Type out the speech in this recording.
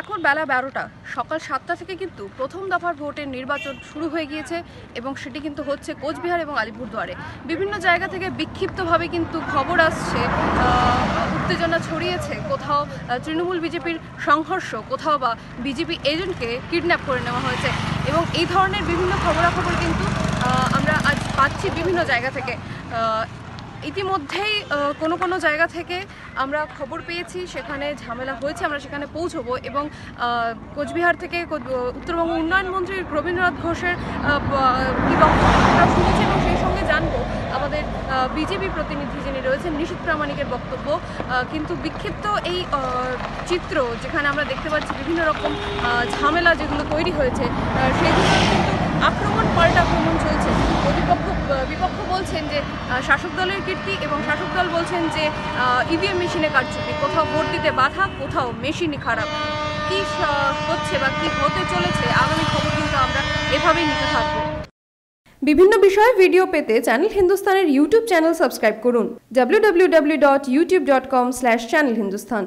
এখন বেলা বারোটা। সকাল সাতটা থেকে কিন্তু প্রথম দফার ভোটের নির্বাচন শুরু হয়ে গিয়েছে এবং সেটি কিন্তু হচ্ছে কোচবিহার এবং আলিপুরদুয়ারে। বিভিন্ন জায়গা থেকে বিক্ষিপ্তভাবে কিন্তু খবর আসছে উত্তেজনা ছড়িয়েছে। কোথাও তৃণমূল বিজেপির সংঘর্ষ, কোথাও বা বিজেপি এজেন্টকে কিডন্যাপ করে নেওয়া হয়েছে এবং এই ধরনের বিভিন্ন খবরাখবর কিন্তু আমরা আজ পাচ্ছি বিভিন্ন জায়গা থেকে। ইতিমধ্যেই কোনো কোনো জায়গা থেকে আমরা খবর পেয়েছি, সেখানে ঝামেলা হয়েছে, আমরা সেখানে পৌঁছবো এবং কোচবিহার থেকে উত্তরবঙ্গ উন্নয়ন মন্ত্রী রবীন্দ্রনাথ ঘোষের শুনেছি এবং সেই সঙ্গে জানব আমাদের বিজেপি প্রতিনিধি যিনি রয়েছেন, নিশীত প্রামাণিকের বক্তব্য। কিন্তু বিক্ষিপ্ত এই চিত্র যেখানে আমরা দেখতে পাচ্ছি বিভিন্ন রকম ঝামেলা যেগুলো তৈরি হয়েছে সেগুলো কিন্তু আক্রমণ, পাল্টা আক্রমণ চলছে প্রতিপক্ষ বিপক্ষ বলছেন যে আহ, শাসক দলের কীর্তি এবং শাসক দল বলছেন যে ইভিএম মেশিনে কারচুপি, কোথাও ভোট দিতে বাধা, কোথাও মেশিনই খারাপ। কি হচ্ছে বা কি হতে চলেছে, আগামী খবর কিন্তু আমরা এভাবেই নিতে থাকব। বিভিন্ন বিষয়ে ভিডিও পেতে চ্যানেল হিন্দুস্তানের ইউটিউব চ্যানেল সাবস্ক্রাইব করুন। www.youtube.com/channelhindustan